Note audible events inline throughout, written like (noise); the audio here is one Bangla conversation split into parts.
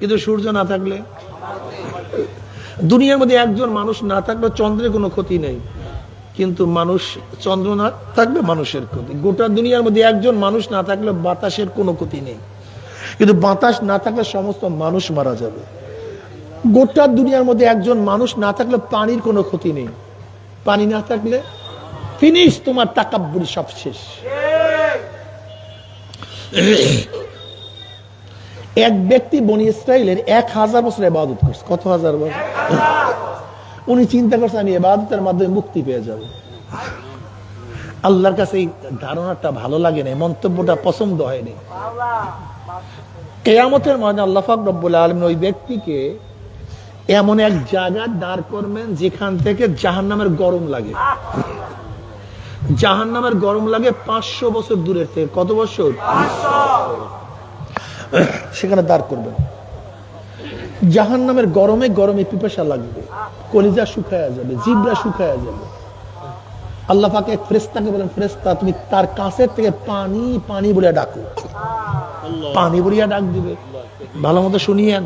কিন্তু সূর্য না থাকলে? দুনিয়ার মধ্যে একজন মানুষ না থাকলে চন্দ্রের কোনো ক্ষতি নেই। কিন্তু মানুষ, চন্দ্র না থাকলে মানুষের ক্ষতি। গোটা দুনিয়ার মধ্যে একজন মানুষ না থাকলে বাতাসের কোনো ক্ষতি নেই। কিন্তু বাতাস না থাকলে সমস্ত মানুষ মারা যাবে। গোটা দুনিয়ার মধ্যে একজন মানুষ না থাকলে পানির কোনো ক্ষতি নেই। পানি না থাকলে ফিনিশ, তোমার টাকাব্বুরি সব শেষ। এক ব্যক্তি বনি ইসরায়েলের এক হাজার বছর এবাদত করছে। কত হাজার বছর? উনি চিন্তা করছে আমি এবাদতের মাধ্যমে মুক্তি পেয়ে যাব। আল্লাহর কাছে এই ধারণাটা ভালো লাগে না মন্তব্যটা পছন্দ হয়নি কেয়ামতের ময়দানে আল্লাহ পাক রব্বুল আলমিন ওই ব্যক্তিকে এমন এক জায়গায় দাঁড় করবেন যেখান থেকে জাহান্নামের গরম লাগে। জাহান্নামের গরম লাগে পাঁচশো বছর দূরের থেকে। কত বছর? সেখানে দাঁড় করবেন। জাহান নামের গরমে গরমে পিপাসা লাগবে। কলিজা শুকায়া যাবে জিবরা শুকায়া যাবে। আল্লাহ পাকে ফ্রেস্তাকে বলেন ফ্রেস্তা তুমি তার কাছের থেকে পানি পানি বলে ডাকো। পানি বলিয়া ডাক দিবে। ভালো মতো শুনিয়েন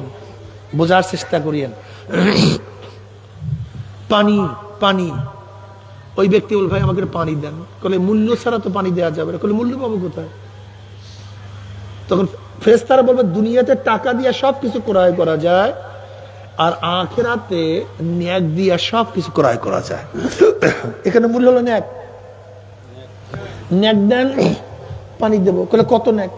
বোঝার চেষ্টা করিয়েন। পানি পানি। ওই ব্যক্তি বল ভাই আমাকে পানি দেন। কলে মূল্য ছাড়া তো পানি দেওয়া যাবে না। কলে মূল্য পাবো কোথায়? তখন ফেরেস্তারা বলবে, দুনিয়াতে টাকা দিয়ে সব কিছু ক্রয় করা যায় আর আখেরাতে ন্যাক দিয়ে সব কিছু ক্রয় করা যায়। (coughs) এখানে মূল্য হলো ন্যাক। ন্যাক দেন, পানি দেব। কলে কত ন্যাক?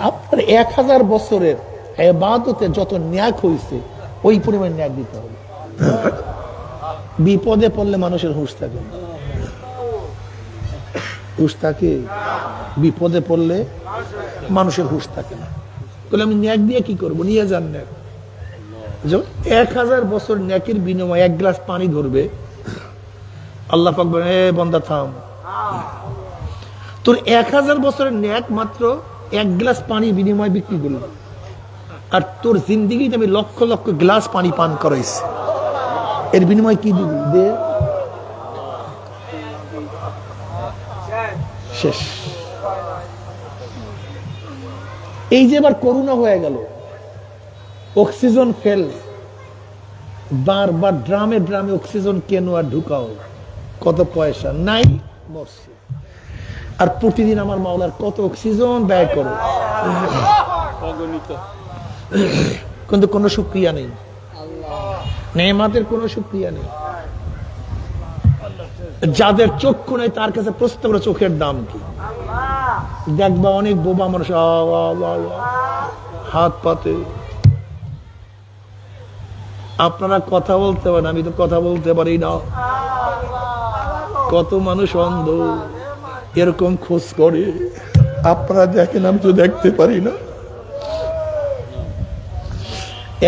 আপনার এক হাজার বছরের এবাদতে যত ন্যাক হয়েছে ওই পরিমাণ ন্যাক দিতে হবে। বিপদে পড়লে মানুষের হুঁশ থাকে। না। হুঁশ থাকে, বিপদে পড়লে মানুষের হুঁশ থাকে না। বলে আমি ন্যাক দিয়ে কি করব? নিয়ে যান ন্যাক। যখন এক হাজার বছর ন্যাকের বিনিময়ে এক গ্লাস পানি ধরবে। আল্লাহ পাক এ বন্দা, থাম। তোর এক হাজার বছরের ন্যাক মাত্র এক গ্লাস পানি বিনিময় বিক্রি করল। আর তোর জিন্দিগিতে আমি লক্ষ লক্ষ গ্লাস পানি পান করাইছি। এর বিনিময় কি দিবি? দে। শেষ। এই যে এবার করোনা হয়ে গেল, অক্সিজেন ফেল, বারবার ড্রামে ড্রামে অক্সিজেন কেন আর ঢুকাও? কত পয়সা? নাই মরছে। আর প্রতিদিন আমার মাওলার কত অক্সিজেন ব্যয় করো? কিন্তু কোনো সুক্রিয়া নেই। নেমাতের কোনো সুক্রিয়া নেই। যাদের চক্ষু নেই, তার কাছে প্রশ্ন করে চোখের দাম কি? দেখবা অনেক বোবা মানুষ হাত পাতে। আপনারা কথা বলতে পারেন, আমি তো কথা বলতে পারি না। কত মানুষ অন্ধ, এরকম খোঁজ করে। আপনারা দেখেন, আমি তো দেখতে পারি না।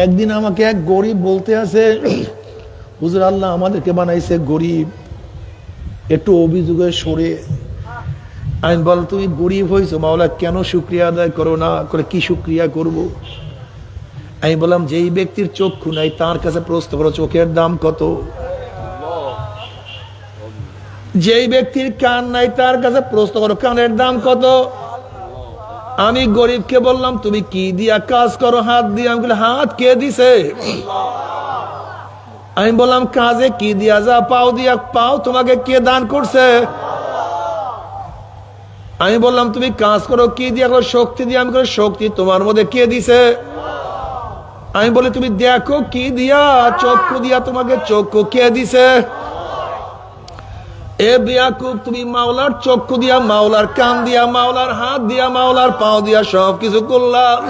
একদিন আমাকে এক গরিব বলতে আছে, হুজুর আল্লাহ আমাদেরকে বানাইছে গরিব। একটু অভিযোগে সরে। আমি বল, তুমি গরিব হয়েছো, মাওলা, কেন শুক্রিয়া আদায় করো না? করে কি শুক্রিয়া করব। আমি বললাম, যেই ব্যক্তির চক্ষু নাই, তার কাছে প্রশ্ন করো, চোখের দাম কত? যেই ব্যক্তির কান নাই, তার কাছে প্রশ্ন করো, কানের দাম কত? আমি গরিবকে বললাম, তুমি কি দিয়া কাজ করো, হাত দিয়ে? আমি হাত কে দিছে? আমি বললাম, কাজে কি দিয়া যা, পাও দিয়া পাও, তোমাকে কে দান করছে? আমি বললাম, তুমি কাজ করো, কি দিয়া করো, শক্তি দিয়ে, আমি করো শক্তি তোমার মধ্যে কে দিছে? আমি বলি, তুমি দেখো কি দিয়া, চক্ষু দিয়া তোমাকে চক্ষু কে দিছে? এ বিয়াকুব, তুমি মাওলার চক্ষু দিয়া, মাওলার কান দিয়া, মাওলার হাত দিয়া, মাওলার পাও দিয়া সব কিছু করলাম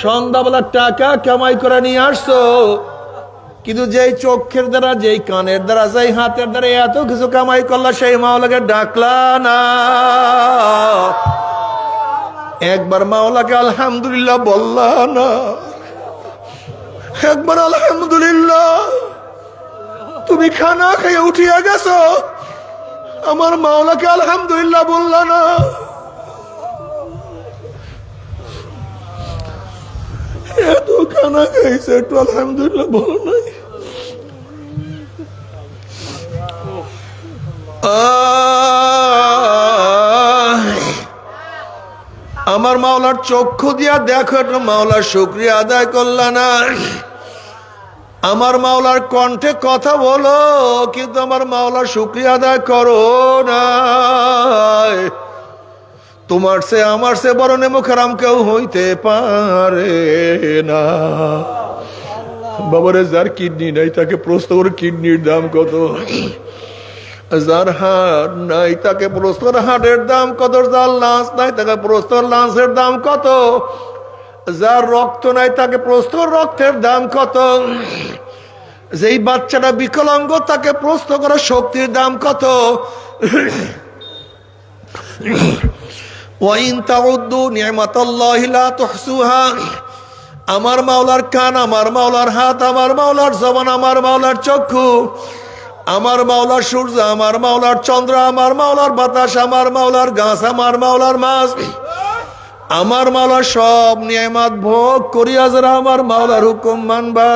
সন্ধ্যাবেলার টাকা কামাই করে নিয়ে আসছো। কিন্তু যেই চোখের দ্বারা, যেই কানের দ্বারা, যেই হাতের দ্বারা এত কিছু কামাই করলা, সেই মাওলাকে ডাকলা না। একবার মাওলাকে আলহামদুলিল্লাহ বললা না। একবার আলহামদুলিল্লাহ, তুমি খানা খেয়ে উঠিয়া গেছো, আমার মাওলাকে আলহামদুলিল্লাহ বললা না। এত খানা খাইছে, একটু আলহামদুলিল্লাহ বলো নাই। আমার মাওলার চক্ষু দিয়া দেখো, একটু মাওলার শুক্রিয়া আদায় করলা না আমার মাওলার কণ্ঠে কথা বলো, কিন্তু আমার মাওলার শুক্রিয়া আদায় করো না তোমার সে, আমার সে বড় নেমুখারাম কেউ হইতে পারে না। বাবারে, যার কিডনি নাই, তাকে প্রশ্ন করে কিডনির দাম কত? যার হাট নাই, তাকে প্রস্তর হাটের দাম কত? যার লাঞ্চ নাই, তাকে প্রস্তর লাঞ্চের দাম কত? যার রক্ত নাই, তাকে প্রস্তর রক্তের দাম কত? যেই বাচ্চাটা বিকলাঙ্গ, তাকে প্রশ্ন করা শক্তির দাম কত? আমার মাওলার কান আমার মাওলার হাত আমার মাওলার জবান আমার মাওলার চক্ষু আমার মাওলার সূর্য আমার মাওলার চন্দ্র আমার মাওলার বাতাস আমার মাওলার গাছ আমার মাওলার মাছ আমার মাওলার সব নিয়ামাত ভোগ করিয়া যারা আমার মাওলার হুকুম মানবা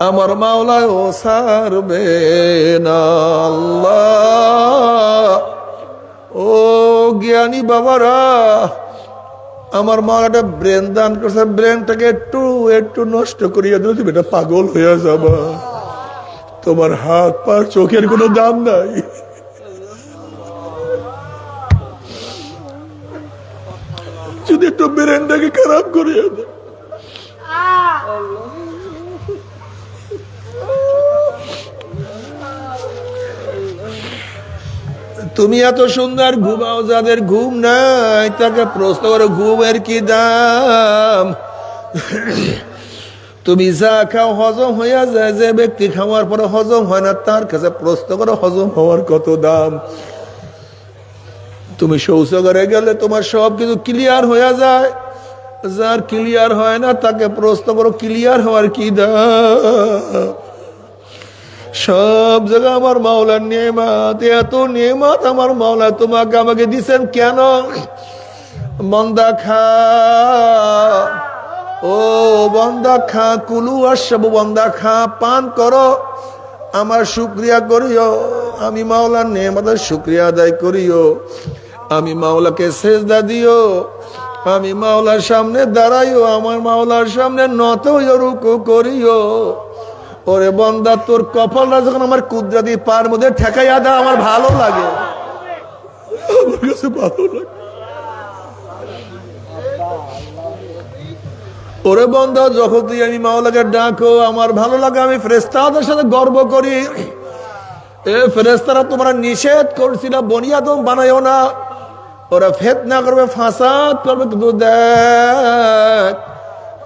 আমার মাওলায় ও সারবে না আল্লাহ ও জ্ঞানী বাবারা, আমার মা একটা ব্রেন দান করছে, ব্রেনটাকে একটু একটু নষ্ট করিয়া দিলে তুমি এটা পাগল হইয়া যাবা। তোমার হাত পা, চোখের কোনো দাম নাই। যদি একটু ব্রেনটাকে খারাপ করিয়া দেয়। তুমি এত সুন্দর ঘুমাও, যাদের ঘুম নাই, তাকে প্রশ্ন করো, ঘুমের কি দাম? তুমি যা খাও, হজম হইয়া যায়, যে ব্যক্তি খাওয়ার পরে হজম হয় না, তার কাছে প্রশ্ন করো, হজম হওয়ার কত দাম? তুমি শৌচাগারে গেলে তোমার সব কিছু ক্লিয়ার হয়ে যায়। যার ক্লিয়ার হয় না, তাকে প্রশ্ন করো ক্লিয়ার হওয়ার কি দাম? সব জায়গায় আমার মাওলার নিয়মাত, এত নিয়মাত আমার মাওলা তোমাকে আমাকে দিছেন কেন? মন্দা খা, ও বন্দা খা, কুলু আসব বন্দা খা, পান করো, আমার শুক্রিয়া করিও, আমি মাওলার নিয়মাতের শুক্রিয়া আদায় করিও, আমি মাওলাকে সেজদা দিও, আমি মাওলার সামনে দাঁড়াইও, আমার মাওলার সামনে নত করিও। ওরে বন্দা তোর কপালটা যখন আমার কুদরাতি পার মধ্যে ঠেকাইয়া দেয় আমার ভালো লাগে। আমার কাছে ভালো লাগে। ওরে বন্ধা যখন তুই আমি মাওলাকে ডাকো আমার ভালো লাগে আমি ফ্রেস্তাদের সাথে গর্ব করি। এ ফেরেস্তারা তোমরা নিষেধ করছিল বনিয়াদম বানাইও না। ওরা ফেতনা করবে ফাসাদ করবে কিন্তু দেখ।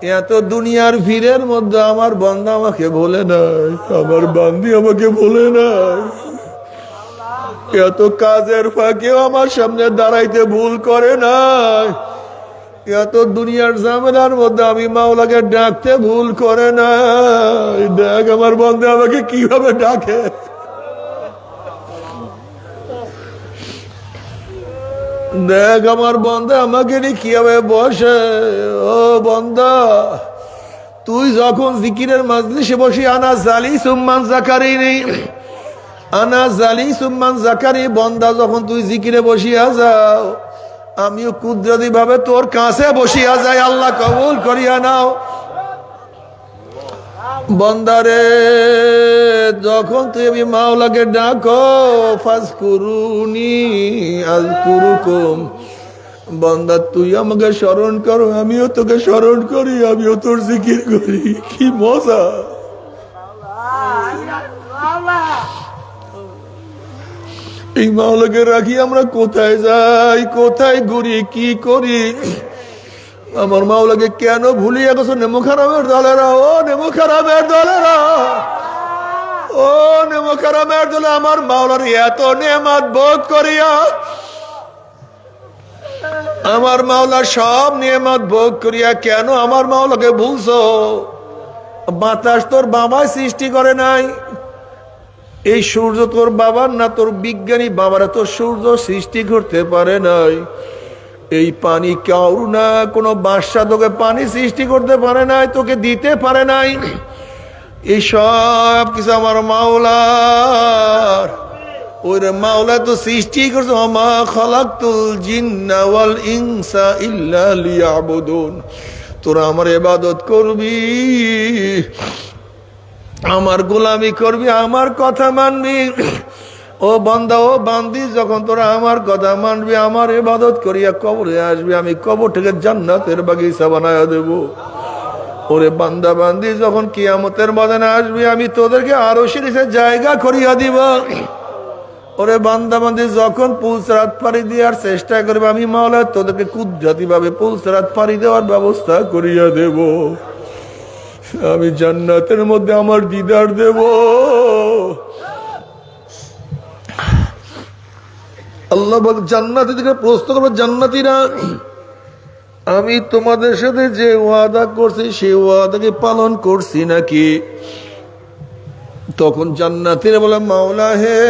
এত দুনিয়ার ভিড়ের মধ্যে আমার বন্ধা আমাকে বলে নাই, আমার বান্দি আমাকে বলে নাই। এত কাজের ফাঁকেও আমার সামনে দাঁড়াইতে ভুল করে নাই। এত দুনিয়ার ঝামেলার মধ্যে আমি মাওলাকে ডাকতে ভুল করে না দেখ আমার বন্ধু আমাকে কীভাবে ডাকে। দেখ আমার বন্ধা, আমাকে কীভাবে বসে? ও বন্ধা, তুই যখন জিকিরের মাজলিসে বসি, আনা জালি সুম্মান জাকারি নেই আনা জালি সুম্মান জাকারি বন্দা যখন তুই জিকিরে বসিয়া যাও, আমিও কুদরতি ভাবে তোর কাছে বসিয়া যাই, আল্লাহ কবুল করিয়া নাও। বন্দারে যখন তুই আমি মাওলাকে ডাকো ফাজ করুনি আজ কুরুকুম বন্দা, তুই আমাকে স্মরণ করো, আমিও তোকে স্মরণ করি, আমিও তোর জিকির করি। কি মজা। এই মাওলাকে রাখি, আমরা কোথায় যাই, কোথায় ঘুরি, কি করি? আমার মাওলাকে কেন ভুলিয়ে গেছো নেমো খারামের দলেরা, ও নেমো খারামের দলেরা? ও নেমো খারামের দলে আমার মাওলার এত নেমাত বোধ করিয়া, আমার মাওলার সব নিয়ামত ভোগ করিয়া কেন আমার মাওলাকে ভুলছো? বাতাস তোর বাবাই সৃষ্টি করে নাই। এই সূর্য তোর বাবার না তোর বিজ্ঞানী বাবারা? তোর সূর্য সৃষ্টি করতে পারে নাই। এই পানি কাউ না কোনো বাসা তোকে পানি সৃষ্টি করতে পারে নাই, তোকে দিতে পারে নাই। এই সব কিছু আমার মাওলার। ওই মাওলা তো সৃষ্টি করছে আমা খালাকতুল জিন্না ওয়াল ইনসা ইল্লা লিয়াবুদুন। তোরা আমার ইবাদত করবি, আমার গোলামি করবি, আমার কথা মানবি। ও বান্দা, ও বান্দি, যখন তোরা আমার কথা মানবি, আমার ইবাদত করিয়া কবরে আসবি, আমি কবর থেকে জান্নাতের বাগিচা বানায় দেব। ওরে বান্দা বান্দি, যখন কিয়ামতের বাদানে আসবি, আমি তোদেরকে আরও সিরিজের জায়গা করিয়া দিব। ওরে বান্দা বান্দি, যখন পুলসরাত পাড়ি দেওয়ার চেষ্টা করবে, আমি মাওলা তোদেরকে কুদরতি ভাবে পুলসরাত পাড়ি দেওয়ার ব্যবস্থা করিয়া দেব। আমি জান্নাতের মধ্যে আমার দিদার দেব। আল্লাহ জান্নাতি থেকে প্রশ্ন করব জান্নাতিরা। আমি তোমাদের সাথে যে ওয়াদা করছি, সেই ওয়াদাকে পালন করছি নাকি? তখন জান্নাতিরা বলে, মাওলা হে,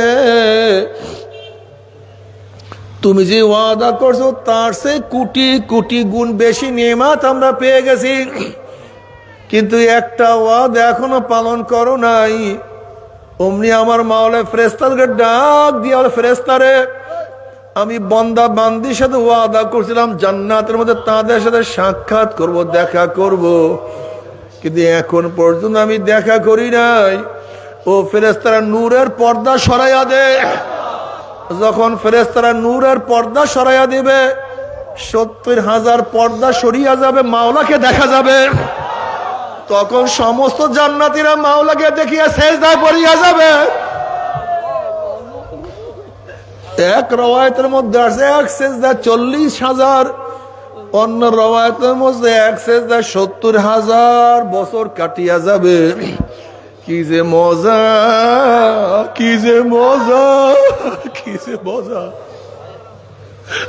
তুমি যে ওয়াদা করছ, তার সে কোটি কোটি গুণ বেশি নিয়মাত আমরা পেয়ে গেছি। কিন্তু একটা ওয়াদা এখনও পালন করো নাই। অমনি আমার মাওলা ফ্রেস্তারকে ডাক দিয়ে ফ্রেস্তারে আমি বন্দা বান্দির সাথে ওয়াদা করছিলাম, জান্নাতের মধ্যে তাদের সাথে সাক্ষাৎ করব, দেখা করব। কিন্তু এখন পর্যন্ত আমি দেখা করি নাই। ও ফেরেস্তারা নূরের পর্দা সরাইয়া দে। যখন ফেরেস্তারা নূরের পর্দা সরাইয়া দিবে, সত্তর হাজার পর্দা সরিয়া যাবে, মাওলাকে দেখা যাবে। তখন সমস্ত জান্নাতিরা মাওলাকে দেখিয়া শেষদায় পড়িয়া যাবে। এক রওয়ায়তের মধ্যে আছে এক সেজদা চল্লিশ হাজার, অন্য রওয়ায়তের মধ্যে এক সেজদা সত্তর হাজার, বছর কাটিয়া যাবে। কি যে মজা, কি যে মজা, কি যে মজা।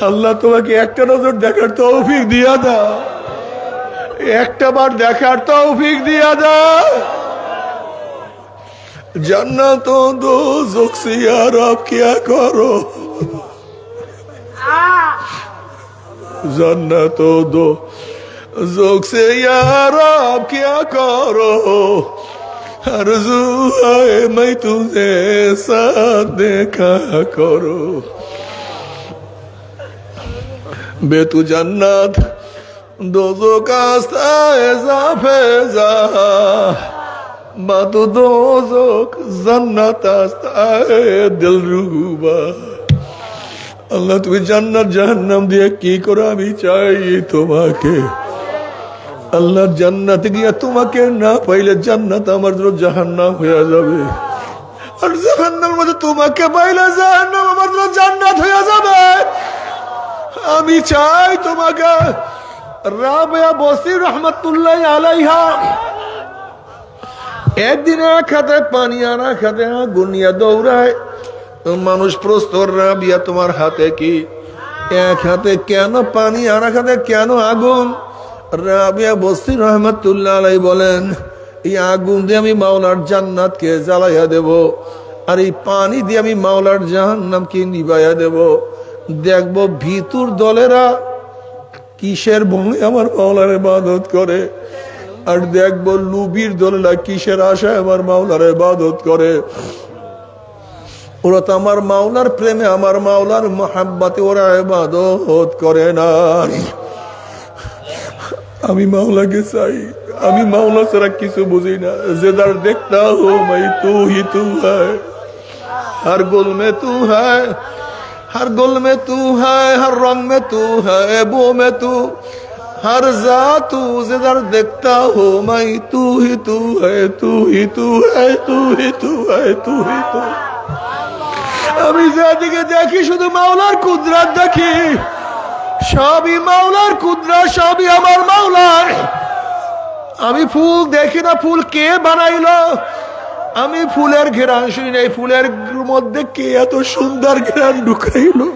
আল্লাহ তোমাকে একটা নজর দেখার তৌফিক দিয়া দাও। একটা বার দেখার তৌফিক দিয়া দাও। जन्नत दो जोक्सिया रब क्या करो जन्नत दो जोक से यार अब क्या करो आरज़ू है मैं तुझे साथ देखा करो बे तू जन्नत दो जो का फैजा বাতু দোজক জান্নাত আস্তায় দিল রুবা আল্লাহ, তুমি জান্নাত জাহান্নাম দিয়ে কি করো? আমি চাই তোমাকে। আল্লাহ, জান্নাতে গিয়া তোমাকে না পাইলে জান্নাত আমার জন্য জাহান্নাম হয়ে যাবে। আর জাহান্নামের মধ্যে তোমাকে পাইলে জাহান্নাম আমার জন্য জান্নাত হয়ে যাবে। আমি চাই তোমাকে। রাবেয়া বসির রহমতুল্লাহ আলাইহা একদিন এক হাতে পানি আর এক হাতে গুনিয়া দৌড়ায়। মানুষ প্রস্তর রাবিয়া, তোমার হাতে কি? এক হাতে কেন পানি এক হাতে কেন আগুন? রাবিয়া বস্তি রহমতুল্লাহ আলাই বলেন, এই আগুন দিয়ে আমি মাওলার জান্নাতকে জ্বালাইয়া দেব, আর এই পানি দিয়ে আমি মাওলার জাহান্নামকে নিবাইয়া দেব। দেখব ভিতুর দলেরা কিসের বনে আমার মাওলার ইবাদত করে। আর দেখব লুবির দলেরা কিসের আশায় আমার মাওলার ইবাদত করে। ওরা তো আমার মাওলার প্রেমে, আমার মাওলার মহাব্বাতে ওরা ইবাদত করে না। আমি মাওলাকে চাই, আমি মাওলা ছাড়া কিছু বুঝি না। জেদার দেখতা হো মাই, তু হি তু হায়। হর গোল মে তু হায়, হর গোল মে তু হায় রং মে তু হায়, বো মে তু हर जा तू जिधर देखता हो मैं तू ही तू है तू ही तू है तू ही तू है तू ही तू আমি যেদিকে দেখি শুধু মাওলার কুদরাত দেখি সবই মাওলার কুদরা সবই আমার মাওলার আমি ফুল দেখি না ফুল কে বানাইলো আমি ফুলের ঘেরান শুনি না এই ফুলের মধ্যে কে এত সুন্দর ঘেরান ঢুকাইলো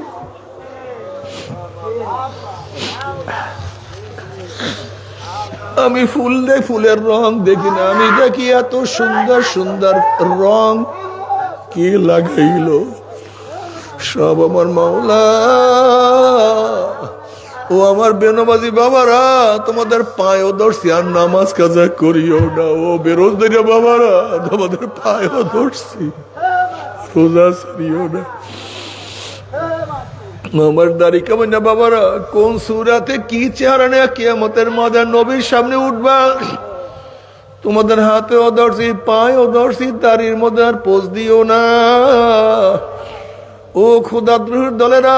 আমি ফুল দেখ, ফুলের রং দেখি না। আমি দেখি এত সুন্দর সুন্দর রং। কে লাগাইলো? সব আমার মাওলা। ও আমার বেনবাজি বাবারা, তোমাদের পায়ও ধরছি, আর নামাজ কাজা করিও না। ও বেরোজদারিয়া বাবারা, তোমাদের পায়ও ধরছি। রোজা ছাড়িও না। বাবারা? কোন কি চেহারা নবীর সামনে তোমাদের হাতে পায়ে মধ্যে আর পোজ দিও না। ও দলেরা,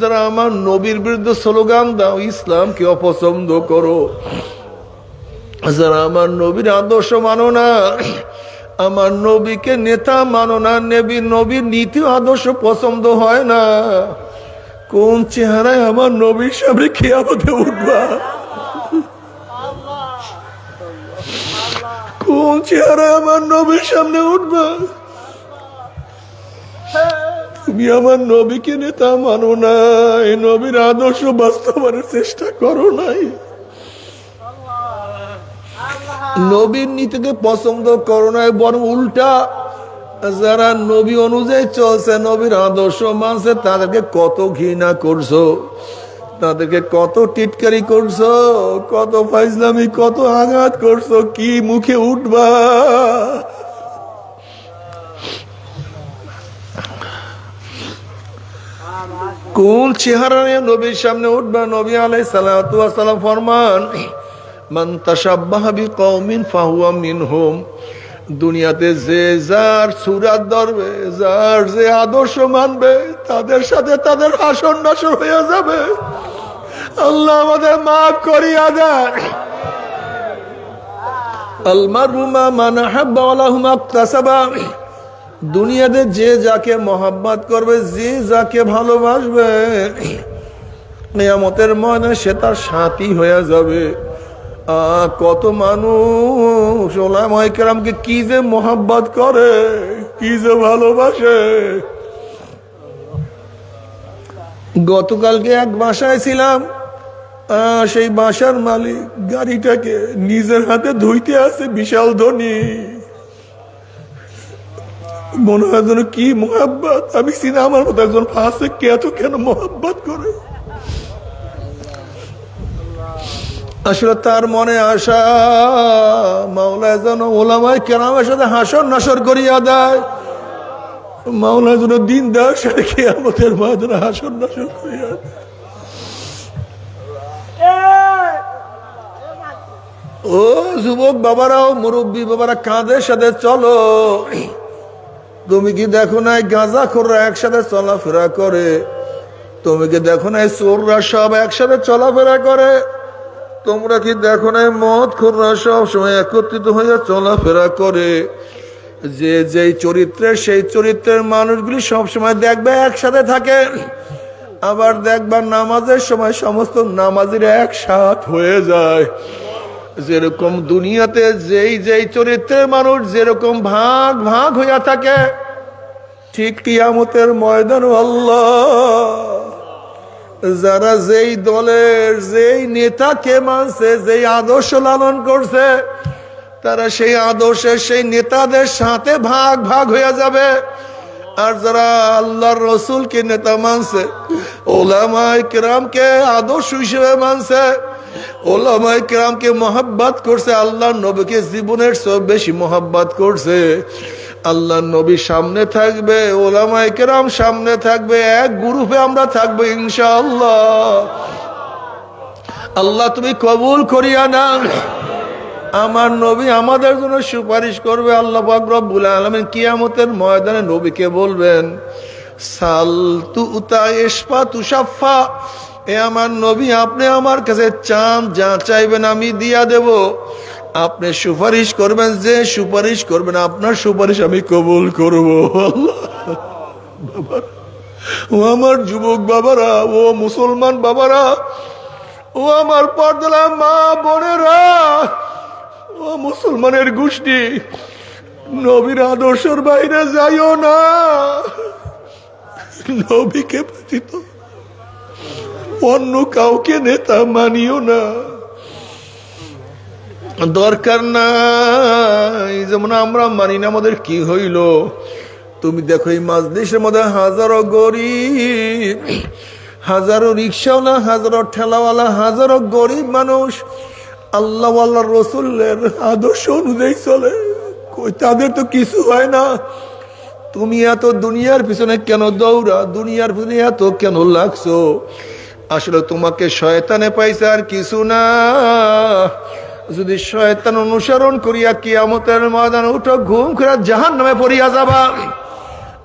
যারা আমার নবীর বিরুদ্ধে স্লোগান দাও, ইসলামকে অপছন্দ করো। যারা আমার নবীর আদর্শ মানো না আমার নবীকে নেতা মানো না, নেবী নবীর নীতি আদর্শ পছন্দ হয় না। কোন চেহারায় আমার নবীর সামনে খেয়ামতে উঠবা? কোন চেহারায় আমার নবীর সামনে উঠবা? তুমি আমার নবীকে নেতা মানো না, এই নবীর আদর্শ বাস্তবায়নের চেষ্টা করো নাই। নবীর নীতিকে পছন্দ করো না বরং উল্টা। যারা নবী অনুযায়ী চলছে, নবীর আদর্শ মানছে, তাদেরকে কত ঘৃণা করছ, তাদেরকে কত টিটকারি করছ, কত ফাইজলামি, কত আঘাত করছ, কি মুখে উঠবা? কোন চেহারা নবীর সামনে উঠবা, নবী আলাই সালাম ফরমান। মান তাসাব্বাহা বিকওমিন ফাহুয়া মিনহুম। দুনিয়াতে যে যার সুরাত ধরবে, যার যে আদর্শ মানবে, তাদের সাথে তাদের হাসন নাসর হয়ে যাবে। আল্লাহ আমাদের মাফ করিয়া দেন। আলমারুমা মানা হাব্বা ওয়ালাহুমা দুনিয়াতে যে যাকে মহাব্বাত করবে, যে যাকে ভালোবাসবে নিয়ামতের ময়দানে সে তার সাথী হয়ে যাবে। কত মানুষ কেরামকে কি যে মোহাব্বত করে, কি যে ভালোবাসে। গতকালকে এক বাসায় ছিলাম সেই বাসার মালিক গাড়িটাকে নিজের হাতে ধুইতে আছে, বিশাল ধনী। মনে হয় যেন কি মোহাব্বত। আমি চিনি আমার মতো একজন ফাঁসে কে এত কেন মোহাব্বত করে? আসলে তার মনে আশা, মাওলা যেন ওলামাই কেরামের সাথে হাসর নাসর করিয়া দেয়। মাওলা যেন দিন দেওয়ার সাথে আমাদের ময়দানে হাসর নাসর করিয়া ও যুবক বাবারাও, মুরব্বী বাবারা কাঁধের সাথে চলো। তুমি কি দেখো নাই গাঁজা খোররা একসাথে চলাফেরা করে? তুমি কি দেখো নাই চোররা সব একসাথে চলাফেরা করে? তোমরা কি দেখো নাই মদ খোররা সব সময় একত্রিত হয়ে চলাফেরা করে? যে যেই চরিত্রের, সেই চরিত্রের মানুষগুলি সব সময় দেখবে একসাথে থাকে। আবার দেখবা নামাজের সময় সমস্ত নামাজিরা একসাথ হয়ে যায়। যেরকম দুনিয়াতে যেই যেই চরিত্রের মানুষ যেরকম ভাগ ভাগ হইয়া থাকে, ঠিক কিয়ামতের ময়দান আল্লাহ যারা যেই দলের যেই নেতাকে মানছে, যেই আদর্শ লালন করছে, তারা সেই আদর্শের সেই নেতাদের সাথে ভাগ ভাগ হয়ে যাবে। আর যারা আল্লাহর রসুলকে নেতা মানছে, ওলামায় কেরামকে আদর্শ হিসেবে মানছে, ওলামায় কেরামকে মহাব্বাত করছে আল্লাহ নবীকে জীবনের সব বেশি মহাব্বাত করছে। আল্লাহ নবী সামনে থাকবে, ওলামায় কেরাম সামনে থাকবে, এক গ্রুপে আমরা থাকব ইনশাআল্লাহ। আল্লাহ তুমি কবুল করিয়া না আমার নবী আমাদের জন্য সুপারিশ করবে, আল্লাহ রব্বুল আলমিন কিয়ামতের ময়দানে নবীকে বলবেন সাল তু উতা এসপা তুষাফা এ আমার নবী, আপনি আমার কাছে চান যা চাইবেন আমি দিয়া দেব। আপনি সুপারিশ করবেন, যে সুপারিশ করবেন, আপনার সুপারিশ আমি কবুল করব। ও আমার যুবক বাবারা, ও মুসলমান বাবারা, ও আমার পর্দলা মা বোনেরা, ও মুসলমানের গোষ্ঠী, নবীর আদর্শের বাইরে যাইও না। নবীকে ব্যতীত অন্য কাউকে নেতা মানিও না। দরকার নাই। যেমন আমরা মানি না আমাদের কি হইল। তুমি দেখো এই মাজলিসের মধ্যে হাজারো গরিব, হাজারো রিক্সাওয়ালা, হাজারো ঠেলাওয়ালা, হাজারো গরিব মানুষ আল্লাহ আল্লাহ রসুল্লের আদর্শ অনুযায়ী চলে। তাদের তো কিছু হয় না। তুমি এত দুনিয়ার পিছনে কেন দৌড়া? দুনিয়ার পিছনে এত কেন লাগছো? আসলে তোমাকে শয়তানে পাইছে আর কিছু না। যদি শয়তান অনুসরণ করিয়া কিয়ামতের ময়দান উঠো, ঘুম করে জাহান নামে পড়িয়া যাবা।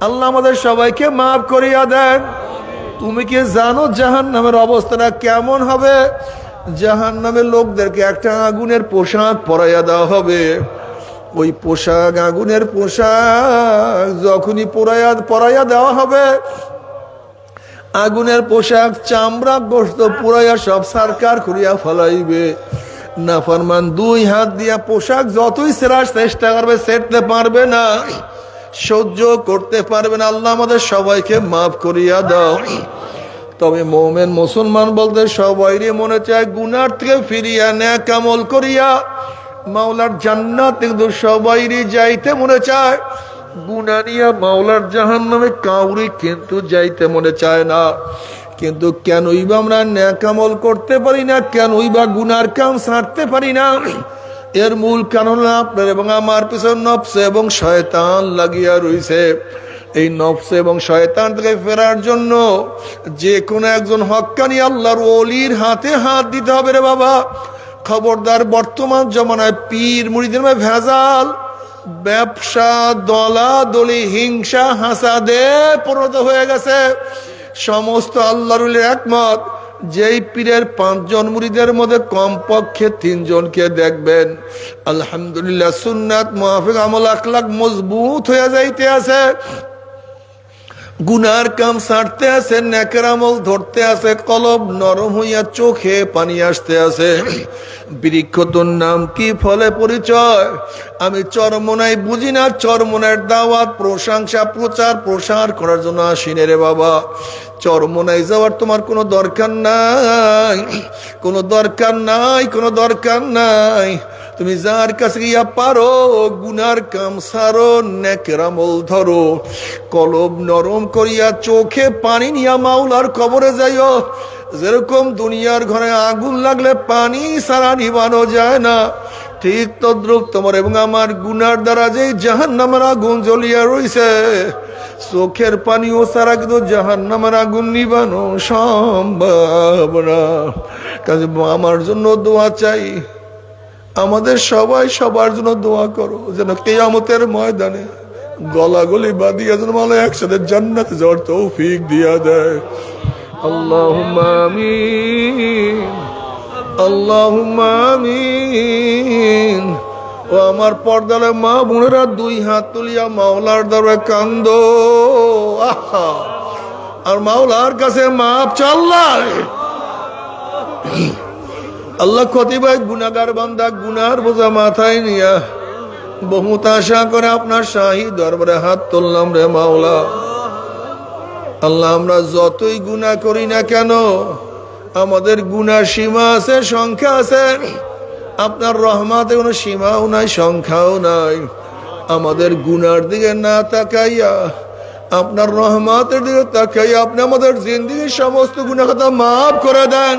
আল্লাহ আমাদের সবাইকে মাফ করিয়া দেন। তুমি কি জানো জাহান নামের অবস্থাটা কেমন হবে? জাহান নামের লোকদেরকে একটা আগুনের পোশাক পরাইয়া দেওয়া হবে। ওই পোশাক, আগুনের পোশাক যখনই পরাইয়া পরাইয়া দেওয়া হবে, আগুনের পোশাক চামড়া গোস্ত পুরাইয়া সব সারকার করিয়া ফলাইবে। নাফরমান দুই হাত দিয়া পোশাক যতই সেরার চেষ্টা করবে সেরতে পারবে না। সহ্য করতে পারবে না। আল্লাহ আমাদের সবাইকে মাফ করিয়া দাও। তবে মোমেন মুসলমান বলতে সবাইরে মনে চায়, গুনার থেকে ফিরিয়া ন্যাক আমল করিয়া মাওলার জান্নাত কিন্তু সবাইরে যাইতে মনে চায়। গুনা নিয়া মাওলার জাহান নামে কাউরি কিন্তু যাইতে মনে চায় না। কিন্তু কেনই বা আমরা ন্যাকামল করতে পারি না? কেনই বা গুনার কাম সারতে পারি না? এর মূল কারণ আপনার এবং আমার পিছন নফসে এবং শয়তান লাগিয়া রইছে। এই নফস এবং শয়তান থেকে ফেরার জন্য যে কোনো একজন হক্কানি আল্লাহর অলির হাতে হাত দিতে হবে রে বাবা। খবরদার বর্তমান জমানায় পীর মুড়িদের ভেজাল, ব্যবসা দলা দলি হিংসা, হাসাদে পরিণত হয়ে গেছে। সমস্ত আল্লাহরুলের একমত, যেই পীরের পাঁচজন মুড়িদের মধ্যে কমপক্ষে তিনজনকে দেখবেন। আলহামদুলিল্লাহ সুন্নাত মাহফিক আমল, আখলাক মজবুত হয়ে যাইতে আছে। গুনার কাম ছাড়তে আছে, নেকের আমল ধরতে আছে, কলব নরম হইয়া চোখে পানি আসতে আছে। বৃক্ষ তোর নাম কি ফলে পরিচয়? আমি চরমনাই বুঝি না চরমনের দাওয়াত, প্রশংসা, প্রচার, প্রসার করার জন্য আসিনে রে বাবা। চরমনাই যাওয়ার তোমার কোনো দরকার নাই। কোনো দরকার নাই, কোনো দরকার নাই। তুমি যার কাছে গিয়া পারো, গুনার কাম সারো নেকেরামল ধরো। কলব নরম করিয়া চোখে পানি নিয়া মাওলার কবরে যাইও। যেরকম দুনিয়ার ঘরে আগুন লাগলে পানি সারা নিবানো যায় না। ঠিক তদ্রুপ তোমার এবং আমার গুনার দ্বারা যে জাহান নামের আগুন জ্বলিয়া রইছে, চোখের পানিও সারা কিন্তু জাহান নামের আগুন নিবানো সম্ভব না। কাজে আমার জন্য দোয়া চাই, আমাদের সবাই সবার জন্য দোয়া করো যেন কেয়ামতের ময়দানে গলাগলি বাদিয়া যেন মালা একসাথে জান্নাতে যাওয়ার তৌফিক দিয়া দেয়। আল্লাহ আমিন। আমিন। ও আমার পর্দালে মা বোনেরা, দুই হাত তুলিয়া মাওলার দরে কান্দ। আর মাওলার কাছে মাপ চাল্লায় আল্লাহ খতিবাই গুনাগার বান্দা গুনার বোঝা মাথায় নিয়া বহুত আশা করে আপনার শাহী দরবারে হাত তুললাম রে মাওলা। আল্লাহ আমরা যতই গুনাহ করি না কেন আমাদের গুণার সীমা আছে, সংখ্যা আছে। আপনার রহমাতে কোনো সীমাও নাই, সংখ্যাও নাই। আমাদের গুনার দিকে না তাকাইয়া, আপনার রহমাতের দিকে তাকাইয়া আপনি আমাদের জিন্দিগির সমস্ত গুণা কথা মাফ করে দেন।